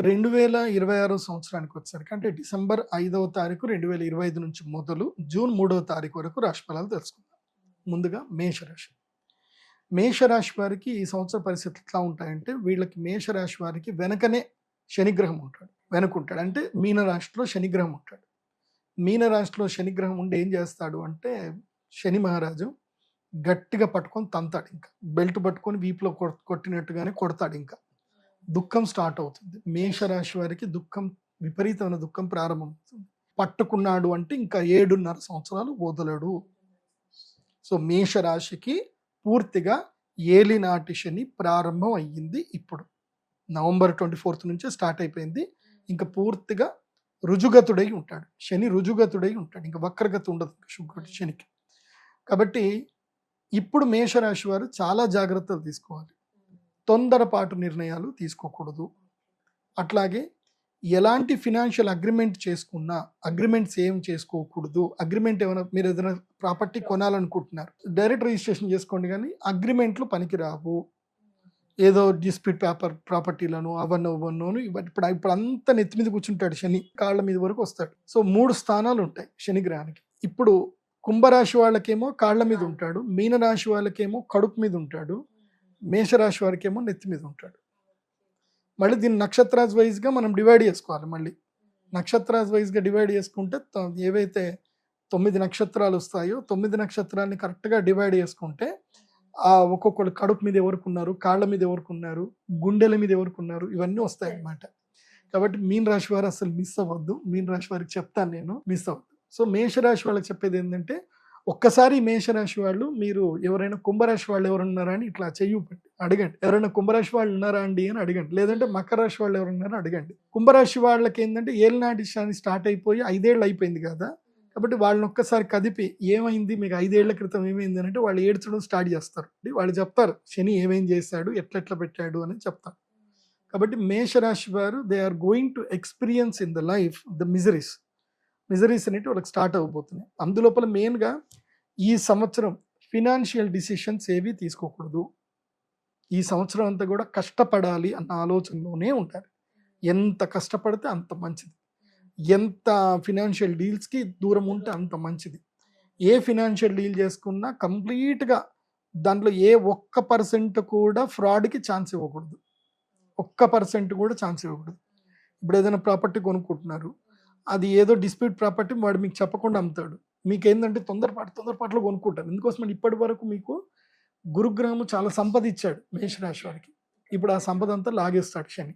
రెండు వేల ఇరవై ఆరో సంవత్సరానికి వచ్చేసరికి అంటే డిసెంబర్ ఐదవ తారీఖు రెండు వేల ఇరవై ఐదు నుంచి మొదలు జూన్ మూడవ తారీఖు వరకు రాశి ఫలాలు తెలుసుకుందాం. ముందుగా మేషరాశి. మేషరాశి వారికి ఈ సంవత్సర పరిస్థితులు ఎట్లా ఉంటాయంటే వీళ్ళకి మేషరాశి వారికి వెనకనే శనిగ్రహం ఉంటాడు. వెనుకుంటాడు. అంటే మీనరాశిలో శనిగ్రహం ఉంటాడు. మీనరాశిలో శనిగ్రహం ఉండి ఏం చేస్తాడు అంటే శని మహారాజు గట్టిగా పట్టుకొని తంతాడు ఇంకా. బెల్ట్ పట్టుకొని వీపులో కొట్టినట్టుగానే కొడతాడు ఇంకా. దుఃఖం స్టార్ట్ అవుతుంది. మేషరాశి వారికి దుఃఖం విపరీతమైన దుఃఖం ప్రారంభమవుతుంది. పట్టుకున్నాడు అంటే ఇంకా ఏడున్నర సంవత్సరాలు వదలడు. సో మేషరాశికి పూర్తిగా ఏలినాటి శని ప్రారంభం అయ్యింది ఇప్పుడు. నవంబర్ ట్వంటీ ఫోర్త్ నుంచే స్టార్ట్ అయిపోయింది. ఇంకా పూర్తిగా రుజుగతుడై ఉంటాడు. శని రుజుగతుడై ఉంటాడు. ఇంకా వక్రగతి ఉండదు శుక్రుడి శనికి. కాబట్టి ఇప్పుడు మేషరాశి వారు చాలా జాగ్రత్తలు తీసుకోవాలి. తొందరపాటు నిర్ణయాలు తీసుకోకూడదు. అట్లాగే ఎలాంటి ఫినాన్షియల్ అగ్రిమెంట్ చేసుకున్నా అగ్రిమెంట్స్ ఏం చేసుకోకూడదు. అగ్రిమెంట్ ఏమైనా మీరు ఏదైనా ప్రాపర్టీ కొనాలనుకుంటున్నారు. డైరెక్ట్ రిజిస్ట్రేషన్ చేసుకోండి కానీ అగ్రిమెంట్లు పనికిరావు. ఏదో డిస్ప్యూట్ పేపర్ ప్రాపర్టీలను అవన్నో అవన్నోను ఇప్పుడు ఇప్పుడు అంతా నెత్తి మీద కూర్చుంటాడు శని. కాళ్ళ మీద వరకు వస్తాడు. సో మూడు స్థానాలు ఉంటాయి శని గ్రహానికి. ఇప్పుడు కుంభరాశి వాళ్ళకేమో కాళ్ళ మీద ఉంటాడు. మీనరాశి వాళ్ళకేమో కడుపు మీద ఉంటాడు. మేషరాశి వారికేమో నెత్తి మీద ఉంటాడు. మళ్ళీ దీన్ని నక్షత్రాజ్ వైజ్గా మనం డివైడ్ చేసుకోవాలి మళ్ళీ. నక్షత్రాజ్ వైజ్గా డివైడ్ చేసుకుంటే త- ఏవైతే తొమ్మిది నక్షత్రాలు వస్తాయో తొమ్మిది నక్షత్రాలని కరెక్ట్గా డివైడ్ చేసుకుంటే ఆ ఒక్కొక్కరు కడుపు మీద ఎవరికి ఉన్నారు కాళ్ళ మీద ఎవరికి ఉన్నారు గుండెల మీద ఎవరికి ఉన్నారు ఇవన్నీ వస్తాయి అన్నమాట. కాబట్టి మీన రాశి వారు అసలు మిస్ అవ్వద్దు. మీన రాశి వారికి చెప్తాను నేను మిస్ అవ్వద్దు. సో మేషరాశి వాళ్ళకి చెప్పేది ఏంటంటే ఒక్కసారి మేషరాశి వాళ్ళు మీరు ఎవరైనా కుంభరాశి వాళ్ళు ఎవరు ఉన్నారా అని ఇట్లా చెయ్యి పెట్టి అడగండి. ఎవరైనా కుంభరాశి వాళ్ళు ఉన్నారా అండి అని అడగండి. లేదంటే మకర రాశి వాళ్ళు ఎవరు అడగండి. కుంభరాశి వాళ్ళకి ఏంటంటే ఏళ్ళనాటి శని స్టార్ట్ అయిపోయి ఐదేళ్ళు అయిపోయింది కదా. కాబట్టి వాళ్ళని ఒక్కసారి కదిపి ఏమైంది? మీకు ఐదేళ్ళ క్రితం ఏమైంది అని అంటే వాళ్ళు ఏడ్చడం స్టార్ట్ చేస్తారు. వాళ్ళు చెప్తారు శని ఏమేం చేశాడు? ఎట్లెట్లా పెట్టాడు? అని చెప్తారు. కాబట్టి మేషరాశి వారు they are going to experience in the life the miseries miseries అనేవి వాళ్ళకి స్టార్ట్ అవ్వబోతున్నాయి. అందులోపల మెయిన్గా ఈ సంవత్సరం ఫినాన్షియల్ డిసిషన్స్ ఏవి తీసుకోకూడదు. ఈ సంవత్సరం అంతా కూడా కష్టపడాలి అన్న ఆలోచనలోనే ఉంటారు. ఎంత కష్టపడితే అంత మంచిది. ఎంత ఫినాన్షియల్ డీల్స్కి దూరం ఉంటే అంత మంచిది. ఏ ఫినాన్షియల్ డీల్ చేసుకున్నా కంప్లీట్గా దాంట్లో ఏ ఒక్క పర్సెంట్ కూడా ఫ్రాడ్కి ఛాన్స్ ఇవ్వకూడదు. ఒక్క పర్సెంట్ కూడా ఛాన్స్ ఇవ్వకూడదు. ఇప్పుడు ఏదైనా ప్రాపర్టీ కొనుక్కుంటున్నారు. అది ఏదో డిస్ప్యూట్ ప్రాపర్టీ వాడు మీకు చెప్పకుండా అమ్ముతాడు. మీకు ఏంటంటే తొందరపాటు తొందరపాటులో కొనుక్కుంటారు. ఎందుకోసం ఇప్పటి వరకు మీకు గురుగ్రహము చాలా సంపద ఇచ్చాడు మేషరాశి వారికి. ఇప్పుడు ఆ సంపద అంతా లాగేస్తాడు శని.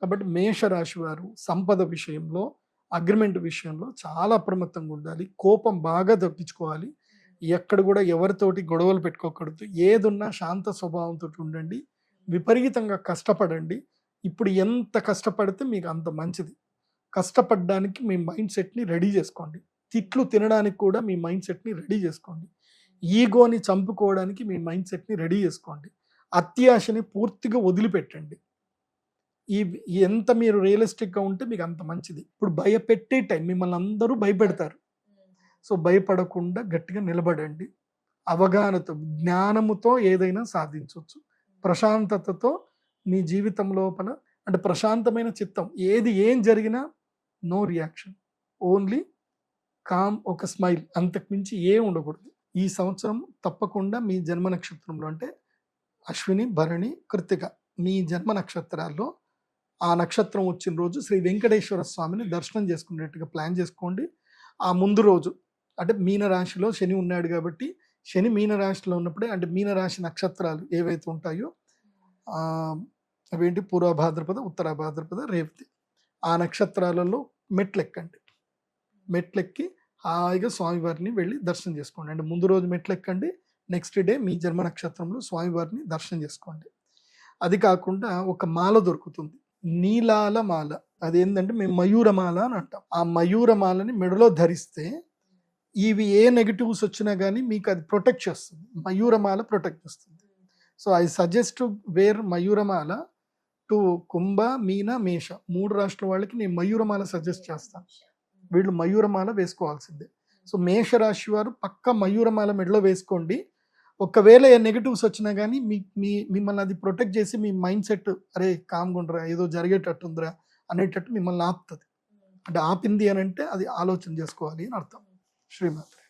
కాబట్టి మేషరాశి వారు సంపద విషయంలో అగ్రిమెంట్ విషయంలో చాలా అప్రమత్తంగా ఉండాలి. కోపం బాగా తప్పించుకోవాలి. ఎక్కడ కూడా ఎవరితోటి గొడవలు పెట్టుకోకూడదు. ఏదున్నా శాంత స్వభావంతో ఉండండి. విపరీతంగా కష్టపడండి. ఇప్పుడు ఎంత కష్టపడితే మీకు అంత మంచిది. కష్టపడడానికి మీ మైండ్ సెట్ని రెడీ చేసుకోండి. తిట్లు తినడానికి కూడా మీ మైండ్ సెట్ని రెడీ చేసుకోండి. ఈగోని చంపుకోవడానికి మీ మైండ్ సెట్ని రెడీ చేసుకోండి. అత్యాశని పూర్తిగా వదిలిపెట్టండి. ఈ ఎంత మీరు రియలిస్టిక్గా ఉంటే మీకు అంత మంచిది. ఇప్పుడు భయపెట్టే టైం మిమ్మల్ని అందరూ భయపెడతారు. సో భయపడకుండా గట్టిగా నిలబడండి. అవగాహనతో జ్ఞానముతో ఏదైనా సాధించవచ్చు ప్రశాంతతతో మీ జీవితం లోపల అంటే ప్రశాంతమైన చిత్తం. ఏది ఏం జరిగినా నో రియాక్షన్ ఓన్లీ కామ్ ఒక స్మైల్ అంతకు మించి ఏం ఉండకూడదు. ఈ సంవత్సరం తప్పకుండా మీ జన్మ నక్షత్రంలో అంటే అశ్విని భరణి కృతిక మీ జన్మ నక్షత్రాల్లో ఆ నక్షత్రం వచ్చిన రోజు శ్రీ వెంకటేశ్వర స్వామిని దర్శనం చేసుకునేట్టుగా ప్లాన్ చేసుకోండి. ఆ ముందు రోజు అంటే మీన రాశిలో శని ఉన్నాడు కాబట్టి శని మీన రాశిలో ఉన్నప్పుడే అంటే మీన రాశి నక్షత్రాలు ఏవైతే ఉంటాయో అవేంటి? పూర్వ భాద్రపద ఉత్తర భాద్రపద రేవతి ఆ నక్షత్రాలలో మెట్లు ఎక్కండి మెట్లెక్కి హాయిగా స్వామివారిని వెళ్ళి దర్శనం చేసుకోండి. అంటే ముందు రోజు మెట్లెక్కండి నెక్స్ట్ డే మీ జన్మ నక్షత్రంలో స్వామివారిని దర్శనం చేసుకోండి. అది కాకుండా ఒక మాల దొరుకుతుంది. నీలాల మాల. అదేంటంటే మేము మయూరమాల అని అంటాం. ఆ మయూరమాలని మెడలో ధరిస్తే ఇవి ఏ నెగిటివ్స్ వచ్చినా కానీ మీకు అది ప్రొటెక్ట్ చేస్తుంది. మయూరమాల ప్రొటెక్ట్ చేస్తుంది. సో ఐ సజెస్ట్ వేర్ మయూరమాల టు కుంభ మీన మేష. మూడు రాష్ట్రాల వాళ్ళకి నేను మయూరమాల సజెస్ట్ చేస్తాను. వీళ్ళు మయూరమాల వేసుకోవాల్సిందే. సో మేషరాశి వారు పక్క మయూరమాల మెడలో వేసుకోండి. ఒకవేళ నెగటివ్స్ వచ్చినా కానీ మీ మీ మిమ్మల్ని అది ప్రొటెక్ట్ చేసి మీ మైండ్ సెట్ అరే కామ్గుండ్రా ఏదో జరిగేటట్టుందిరా అనేటట్టు మిమ్మల్ని ఆపుతుంది. అంటే ఆపింది అని అంటే అది ఆలోచన చేసుకోవాలి అని అర్థం. శ్రీమాత్రి.